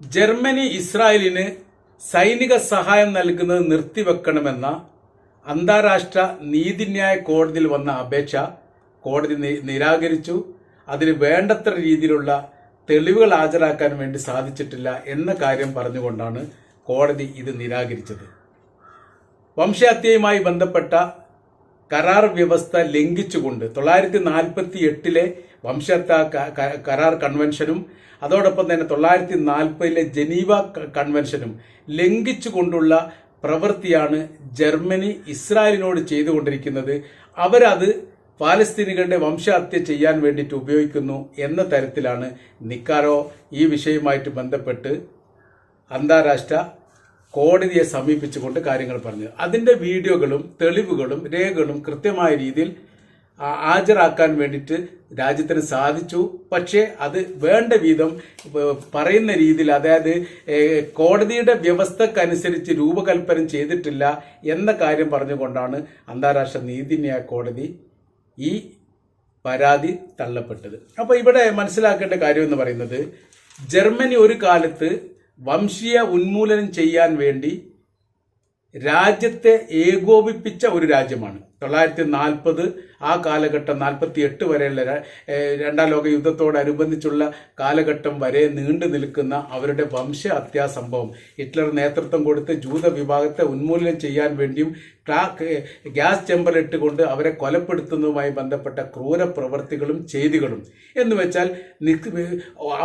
Germany ഇസ്രായേലിന് സൈനിക സഹായം നൽകുന്നത് നിർത്തിവെക്കണമെന്ന അന്താരാഷ്ട്ര നീതിന്യായ കോടതിയിൽ വന്ന അപേക്ഷ കോടതി നിരാകരിച്ചു. അതിന് വേണ്ടത്ര രീതിയിലുള്ള തെളിവുകൾ ഹാജരാക്കാൻ വേണ്ടി സാധിച്ചിട്ടില്ല എന്ന കാര്യം പറഞ്ഞുകൊണ്ടാണ് കോടതി ഇത് നിരാകരിച്ചത്. വംശഹത്യയുമായി ബന്ധപ്പെട്ട കരാർ വ്യവസ്ഥ ലംഘിച്ചുകൊണ്ട് തൊള്ളായിരത്തി നാൽപ്പത്തി എട്ടിലെ ക- കരാർ കൺവെൻഷനും അതോടൊപ്പം തന്നെ തൊള്ളായിരത്തി നാൽപ്പതിലെ ജനീവ കൺവെൻഷനും ലംഘിച്ചുകൊണ്ടുള്ള പ്രവൃത്തിയാണ് ജർമ്മനി ഇസ്രായേലിനോട് ചെയ്തുകൊണ്ടിരിക്കുന്നത്. അവരത് പാലസ്തീനികളുടെ വംശഹത്യ ചെയ്യാൻ വേണ്ടിയിട്ട് ഉപയോഗിക്കുന്നു എന്ന തരത്തിലാണ് നിക്കാരോ ഈ വിഷയവുമായിട്ട് ബന്ധപ്പെട്ട് അന്താരാഷ്ട്ര കോടതിയെ സമീപിച്ചുകൊണ്ട് കാര്യങ്ങൾ പറഞ്ഞു. അതിന്റെ വീഡിയോകളും തെളിവുകളും രേഖകളും കൃത്യമായ രീതിയിൽ ഹാജരാക്കാൻ വേണ്ടിയിട്ട് രാജ്യത്തിന് സാധിച്ചു. പക്ഷേ അത് വേണ്ട വിധം പറയുന്ന രീതിയിൽ അതായത് കോടതിയുടെ വ്യവസ്ഥക്കനുസരിച്ച് രൂപകൽപ്പന ചെയ്തിട്ടില്ല എന്ന കാര്യം പറഞ്ഞുകൊണ്ടാണ് അന്താരാഷ്ട്ര നീതിന്യായ കോടതി ഈ പരാതി തള്ളപ്പെട്ടത്. അപ്പോൾ ഇവിടെ മനസ്സിലാക്കേണ്ട കാര്യം എന്ന് പറയുന്നത് ജർമ്മനി ഒരു കാലത്ത് വംശീയ ഉന്മൂലനം ചെയ്യാൻ വേണ്ടി രാജ്യത്തെ ഏകോപിപ്പിച്ച ഒരു രാജ്യമാണ്. തൊള്ളായിരത്തി നാൽപ്പത് ആ കാലഘട്ടം നാൽപ്പത്തി എട്ട് വരെയുള്ള രണ്ടാം ലോക യുദ്ധത്തോടനുബന്ധിച്ചുള്ള കാലഘട്ടം വരെ നീണ്ടു നിൽക്കുന്ന അവരുടെ വംശ ഹത്യാ സംഭവം. ഹിറ്റ്ലർ നേതൃത്വം കൊടുത്ത് ജൂത വിഭാഗത്തെ ഉന്മൂലനം ചെയ്യാൻ വേണ്ടിയും ഗ്യാസ് ചെമ്പലിട്ടുകൊണ്ട് അവരെ കൊലപ്പെടുത്തുന്നതുമായി ബന്ധപ്പെട്ട ക്രൂര പ്രവർത്തികളും ചെയ്തികളും. എന്ന് വെച്ചാൽ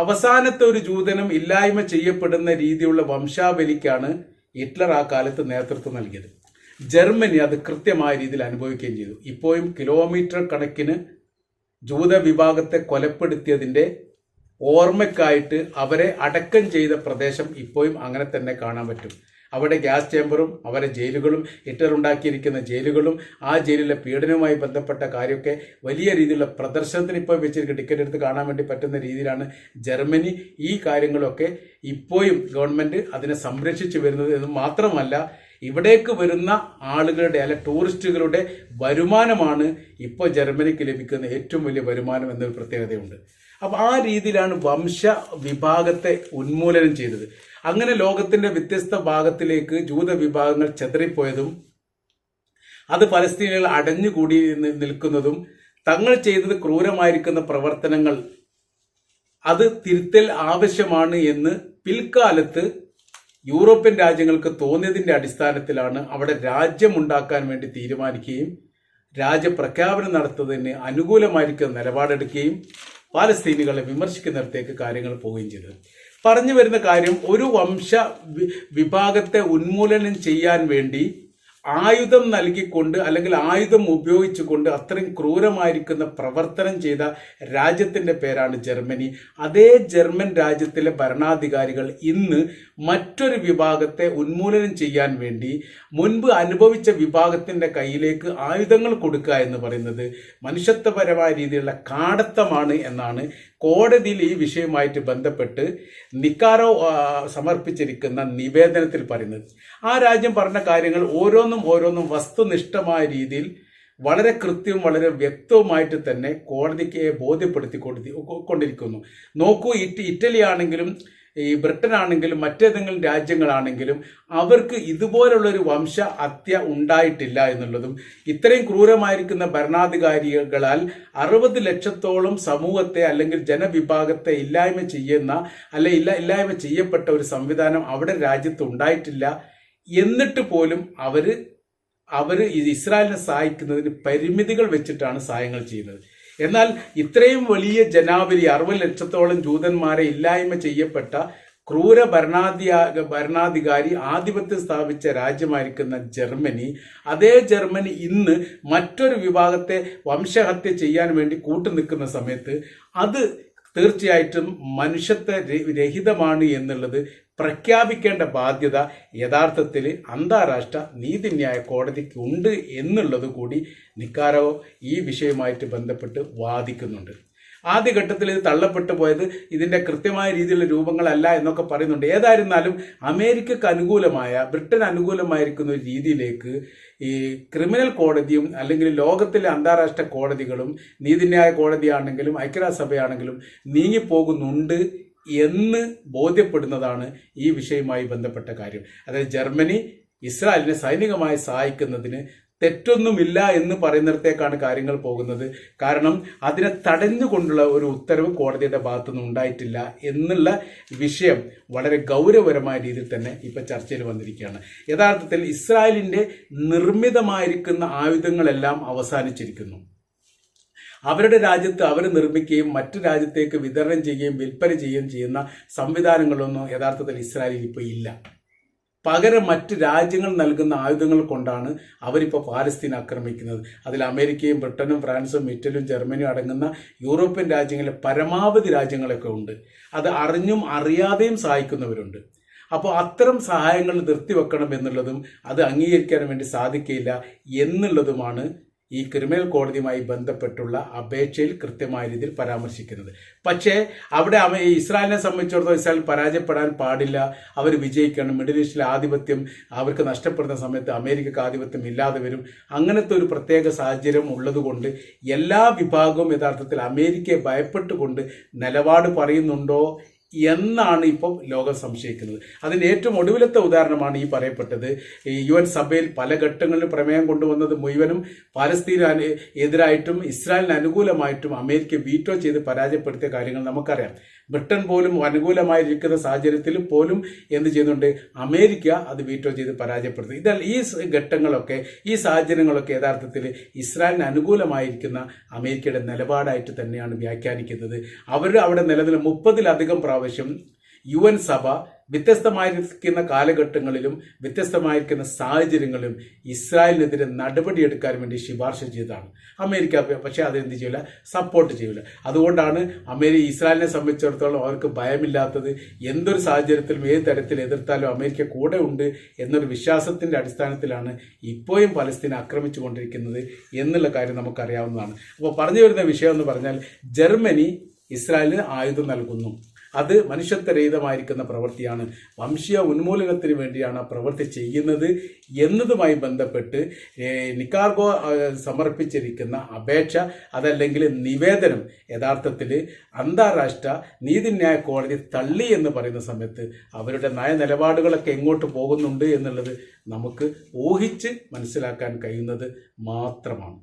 അവസാനത്തെ ഒരു ജൂതനും ഇല്ലായ്മ ചെയ്യപ്പെടുന്ന രീതിയുള്ള വംശാവലിക്കാണ് ഹിറ്റ്ലർ ആ കാലത്ത് നേതൃത്വം നൽകിയത്. ജർമ്മനി അത് കൃത്യമായ രീതിയിൽ അനുഭവിക്കുകയും ചെയ്തു. ഇപ്പോഴും കിലോമീറ്റർ കണക്കിന് ജൂത വിഭാഗത്തെ കൊലപ്പെടുത്തിയതിന്റെ ഓർമ്മയ്ക്കായിട്ട് അവരെ അടക്കം ചെയ്ത പ്രദേശം ഇപ്പോഴും അങ്ങനെ തന്നെ കാണാൻ പറ്റും. അവിടെ ഗ്യാസ് ചേമ്പറും അവരെ ജയിലുകളും ഹിറ്റർ ഉണ്ടാക്കിയിരിക്കുന്ന ജയിലുകളും ആ ജയിലിലെ പീഡനവുമായി ബന്ധപ്പെട്ട കാര്യമൊക്കെ വലിയ രീതിയിലുള്ള പ്രദർശനത്തിന് ഇപ്പോൾ വെച്ചിരിക്കുന്ന ടിക്കറ്റ് എടുത്ത് കാണാൻ വേണ്ടി പറ്റുന്ന രീതിയിലാണ് ജർമ്മനി ഈ കാര്യങ്ങളൊക്കെ ഇപ്പോഴും ഗവൺമെന്റ് അതിനെ സംരക്ഷിച്ചു വരുന്നത് എന്ന് മാത്രമല്ല ഇവിടേക്ക് വരുന്ന ആളുകളുടെ അല്ലെ ടൂറിസ്റ്റുകളുടെ വരുമാനമാണ് ഇപ്പോൾ ജർമ്മനിക്ക് ലഭിക്കുന്ന ഏറ്റവും വലിയ വരുമാനം എന്നൊരു പ്രത്യേകതയുണ്ട്. അപ്പോൾ ആ രീതിയിലാണ് വംശ വിഭാഗത്തെ ഉന്മൂലനം ചെയ്തത്. അങ്ങനെ ലോകത്തിന്റെ വ്യത്യസ്ത ഭാഗത്തിലേക്ക് ജൂത വിഭാഗങ്ങൾ ചെതറിപ്പോയതും അത് പലസ്തീനികൾ അടഞ്ഞുകൂടി നിൽക്കുന്നതും തങ്ങൾ ചെയ്തത് ക്രൂരമായിരിക്കുന്ന പ്രവർത്തനങ്ങൾ അത് തിരുത്തൽ ആവശ്യമാണ് എന്ന് പിൽക്കാലത്ത് യൂറോപ്യൻ രാജ്യങ്ങൾക്ക് തോന്നിയതിന്റെ അടിസ്ഥാനത്തിലാണ് അവിടെ രാജ്യമുണ്ടാക്കാൻ വേണ്ടി തീരുമാനിക്കുകയും രാജ്യപ്രഖ്യാപനം നടത്തുന്നതിന് അനുകൂലമായിരിക്കുന്ന നിലപാടെടുക്കുകയും പാലസ്തീനികളെ വിമർശിക്കുന്നിടത്തേക്ക് കാര്യങ്ങൾ പോവുകയും ചെയ്തത്. പറഞ്ഞു വരുന്ന കാര്യം ഒരു വംശ വിഭാഗത്തെ ഉന്മൂലനം ചെയ്യാൻ വേണ്ടി ആയുധം നൽകിക്കൊണ്ട് അല്ലെങ്കിൽ ആയുധം ഉപയോഗിച്ചുകൊണ്ട് അത്രയും ക്രൂരമായിരിക്കുന്ന പ്രവർത്തനം ചെയ്ത രാജ്യത്തിന്റെ പേരാണ് ജർമ്മനി. അതേ ജർമ്മൻ രാജ്യത്തിലെ ഭരണാധികാരികൾ ഇന്ന് മറ്റൊരു വിഭാഗത്തെ ഉന്മൂലനം ചെയ്യാൻ വേണ്ടി മുൻപ് അനുഭവിച്ച വിഭാഗത്തിന്റെ കയ്യിലേക്ക് ആയുധങ്ങൾ കൊടുക്കുക എന്ന് പറയുന്നത് മനുഷ്യത്വപരമായ രീതിയിലുള്ള കാടത്തമാണ് എന്നാണ് കോടതിയിൽ ഈ വിഷയവുമായിട്ട് ബന്ധപ്പെട്ട് നിക്കാരോ സമർപ്പിച്ചിരിക്കുന്ന നിവേദനത്തിൽ പറയുന്നത്. ആ രാജ്യം പറഞ്ഞ കാര്യങ്ങൾ ഓരോന്നും ഓരോന്നും വസ്തുനിഷ്ഠമായ രീതിയിൽ വളരെ കൃത്യവും വളരെ വ്യക്തവുമായിട്ട് തന്നെ കോടതിക്ക് ബോധ്യപ്പെടുത്തി കൊണ്ടിരിക്കുന്നു നോക്കൂ ഇറ്റ് ഇറ്റലി ആണെങ്കിലും ഈ ബ്രിട്ടൻ ആണെങ്കിലും മറ്റേതെങ്കിലും രാജ്യങ്ങളാണെങ്കിലും അവർക്ക് ഇതുപോലുള്ള ഒരു വംശ ഹത്യ ഉണ്ടായിട്ടില്ല എന്നുള്ളതും ഇത്രയും ക്രൂരമായിരിക്കുന്ന ഭരണാധികാരികളാൽ അറുപത് ലക്ഷത്തോളം സമൂഹത്തെ അല്ലെങ്കിൽ ജനവിഭാഗത്തെ ഇല്ലായ്മ ചെയ്യുന്ന അല്ലെ ഇല്ല ഇല്ലായ്മ ചെയ്യപ്പെട്ട ഒരു സംവിധാനം അവിടെ രാജ്യത്ത് ഉണ്ടായിട്ടില്ല എന്നിട്ട് പോലും അവർ അവർ ഇസ്രായേലിനെ സഹായിക്കുന്നതിന് പരിമിതികൾ വെച്ചിട്ടാണ് സഹായങ്ങൾ ചെയ്യുന്നത്. എന്നാൽ ഇത്രയും വലിയ ജനാവലി അറുപത് ലക്ഷത്തോളം ജൂതന്മാരെ ഇല്ലായ്മ ചെയ്യപ്പെട്ട ക്രൂര ഭരണാധി ഭരണാധികാരി ആധിപത്യം സ്ഥാപിച്ച രാജ്യമായിരിക്കുന്ന ജർമ്മനി അതേ ജർമ്മനി ഇന്ന് മറ്റൊരു വിഭാഗത്തെ വംശഹത്യ ചെയ്യാൻ വേണ്ടി കൂട്ടുനിൽക്കുന്ന സമയത്ത് അത് തീർച്ചയായിട്ടും മനുഷ്യത്വ രഹിതമാണ് എന്നുള്ളത് പ്രഖ്യാപിക്കേണ്ട ബാധ്യത യഥാർത്ഥത്തിൽ അന്താരാഷ്ട്ര നീതിന്യായ കോടതിക്ക് ഉണ്ട് എന്നുള്ളത് കൂടി നിക്കാരോ ഈ വിഷയവുമായിട്ട് ബന്ധപ്പെട്ട് വാദിക്കുന്നുണ്ട്. ആദ്യഘട്ടത്തിൽ ഇത് തള്ളപ്പെട്ടു പോയത് ഇതിന്റെ കൃത്യമായ രീതിയിലുള്ള രൂപങ്ങളല്ല എന്നൊക്കെ പറയുന്നുണ്ട്. ഏതായിരുന്നാലും അമേരിക്കക്ക് അനുകൂലമായ ബ്രിട്ടൻ അനുകൂലമായിരിക്കുന്ന ഒരു രീതിയിലേക്ക് ഈ ക്രിമിനൽ കോടതിയും അല്ലെങ്കിൽ ലോകത്തിലെ അന്താരാഷ്ട്ര കോടതികളും നീതിന്യായ കോടതിയാണെങ്കിലും ഐക്യരാഷ്ട്രസഭയാണെങ്കിലും നീങ്ങിപ്പോകുന്നുണ്ട് എന്ന് ബോധ്യപ്പെടുന്നതാണ് ഈ വിഷയവുമായി ബന്ധപ്പെട്ട കാര്യം. അതായത് ജർമ്മനി ഇസ്രായേലിനെ സൈനികമായി സഹായിക്കുന്നതിന് തെറ്റൊന്നുമില്ല എന്ന് പറയുന്നിടത്തേക്കാണ് കാര്യങ്ങൾ പോകുന്നത്. കാരണം അതിനെ തടഞ്ഞുകൊണ്ടുള്ള ഒരു ഉത്തരവ് കോടതിയുടെ ഭാഗത്തുനിന്ന് ഉണ്ടായിട്ടില്ല എന്നുള്ള വിഷയം വളരെ ഗൗരവപരമായ രീതിയിൽ തന്നെ ഇപ്പൊ ചർച്ചയിൽ വന്നിരിക്കുകയാണ്. യഥാർത്ഥത്തിൽ ഇസ്രായേലിന്റെ നിർമ്മിതമായിരിക്കുന്ന ആയുധങ്ങളെല്ലാം അവസാനിച്ചിരിക്കുന്നു. അവരുടെ രാജ്യത്ത് അവർ നിർമ്മിക്കുകയും മറ്റു രാജ്യത്തേക്ക് വിതരണം ചെയ്യുകയും വിൽപ്പന ചെയ്യുകയും ചെയ്യുന്ന സംവിധാനങ്ങളൊന്നും യഥാർത്ഥത്തിൽ ഇസ്രായേലിൽ ഇപ്പോൾ ഇല്ല. പകരം മറ്റ് രാജ്യങ്ങൾ നൽകുന്ന ആയുധങ്ങൾ കൊണ്ടാണ് അവരിപ്പോൾ പാലസ്തീൻ ആക്രമിക്കുന്നത്. അതിൽ അമേരിക്കയും ബ്രിട്ടനും ഫ്രാൻസും ഇറ്റലിയും ജർമ്മനിയും അടങ്ങുന്ന യൂറോപ്യൻ രാജ്യങ്ങളിലെ പരമാവധി രാജ്യങ്ങളൊക്കെ ഉണ്ട്. അത് അറിഞ്ഞും അറിയാതെയും സഹായിക്കുന്നവരുണ്ട്. അപ്പോൾ അത്തരം സഹായങ്ങൾ നിർത്തിവെക്കണം എന്നുള്ളതും അത് അംഗീകരിക്കാൻ വേണ്ടി സാധിക്കില്ല എന്നുള്ളതുമാണ് ഈ ക്രിമിനൽ കോടതിയുമായി ബന്ധപ്പെട്ടുള്ള അപേക്ഷയിൽ കൃത്യമായ രീതിയിൽ പരാമർശിക്കുന്നത്. പക്ഷേ അവിടെ അവ ഇസ്രായേലിനെ സംബന്ധിച്ചിടത്തോളം ഇസ്രായേൽ പരാജയപ്പെടാൻ പാടില്ല. അവർ വിജയിക്കണം. മിഡിൽ ഈസ്റ്റിലെ ആധിപത്യം അവർക്ക് നഷ്ടപ്പെടുന്ന സമയത്ത് അമേരിക്കക്ക് ആധിപത്യം ഇല്ലാതെ വരും. അങ്ങനത്തെ ഒരു പ്രത്യേക സാഹചര്യം ഉള്ളതുകൊണ്ട് എല്ലാ വിഭാഗവും യഥാർത്ഥത്തിൽ അമേരിക്കയെ ഭയപ്പെട്ടുകൊണ്ട് നിലപാട് പറയുന്നുണ്ടോ എന്നാണ് ഇപ്പം ലോകം സംശയിക്കുന്നത്. അതിന് ഏറ്റവും ഒടുവിലത്തെ ഉദാഹരണമാണ് ഈ പറയപ്പെട്ടത്. യു എൻ സഭയിൽ പല ഘട്ടങ്ങളിലും പ്രമേയം കൊണ്ടുവന്നത് മുഴുവനും പാലസ്തീന് എതിരായിട്ടും ഇസ്രായേലിന് അനുകൂലമായിട്ടും അമേരിക്ക വീറ്റോ ചെയ്ത് പരാജയപ്പെടുത്തിയ കാര്യങ്ങൾ നമുക്കറിയാം. ബ്രിട്ടൻ പോലും അനുകൂലമായിരിക്കുന്ന സാഹചര്യത്തിൽ പോലും എന്ത് ചെയ്യുന്നുണ്ട്? അമേരിക്ക അത് വീറ്റോ ചെയ്ത് പരാജയപ്പെടുത്തി ഇതാ ഈ ഘട്ടങ്ങളൊക്കെ ഈ സാഹചര്യങ്ങളൊക്കെ യഥാർത്ഥത്തിൽ ഇസ്രായേലിന് അനുകൂലമായിരിക്കുന്ന അമേരിക്കയുടെ നിലപാടായിട്ട് തന്നെയാണ് വ്യാഖ്യാനിക്കുന്നത്. അവർ അവിടെ നിലനിൽ മുപ്പതിലധികം പ്രാവശ്യം യു എൻ സഭ വ്യത്യസ്തമായിരിക്കുന്ന കാലഘട്ടങ്ങളിലും വ്യത്യസ്തമായിരിക്കുന്ന സാഹചര്യങ്ങളിലും ഇസ്രായേലിനെതിരെ നടപടിയെടുക്കാൻ വേണ്ടി ശുപാർശ ചെയ്തതാണ്. അമേരിക്ക പക്ഷേ അതെന്ത് ചെയ്യില്ല സപ്പോർട്ട് ചെയ്യില്ല അതുകൊണ്ടാണ് അമേരിക്ക ഇസ്രായേലിനെ സംബന്ധിച്ചിടത്തോളം അവർക്ക് ഭയമില്ലാത്തത് എന്തൊരു സാഹചര്യത്തിലും ഏത് തരത്തിൽ എതിർത്താലും അമേരിക്ക കൂടെ ഉണ്ട് എന്നൊരു വിശ്വാസത്തിന്റെ അടിസ്ഥാനത്തിലാണ് ഇപ്പോഴും പലസ്തീൻ ആക്രമിച്ചു കൊണ്ടിരിക്കുന്നത് എന്നുള്ള കാര്യം നമുക്കറിയാവുന്നതാണ്. അപ്പോൾ പറഞ്ഞു വരുന്ന വിഷയം എന്ന് പറഞ്ഞാൽ ജർമ്മനി ഇസ്രായേലിന് ആയുധം നൽകുന്നു. അത് മനുഷ്യത്വരഹിതമായിരിക്കുന്ന പ്രവൃത്തിയാണ്. വംശീയ ഉന്മൂലനത്തിന് വേണ്ടിയാണ് പ്രവൃത്തി ചെയ്യുന്നത് എന്നതുമായി ബന്ധപ്പെട്ട് നിക്കാർഗോ സമർപ്പിച്ചിരിക്കുന്ന അപേക്ഷ അതല്ലെങ്കിൽ നിവേദനം യഥാർത്ഥത്തിൽ അന്താരാഷ്ട്ര നീതിന്യായ കോടതി തള്ളി എന്ന് പറയുന്ന സമയത്ത് അവരുടെ നയനിലപാടുകളൊക്കെ എങ്ങോട്ട് പോകുന്നുണ്ട് എന്നുള്ളത് നമുക്ക് ഊഹിച്ച് മനസ്സിലാക്കാൻ കഴിയുന്നത് മാത്രമാണ്.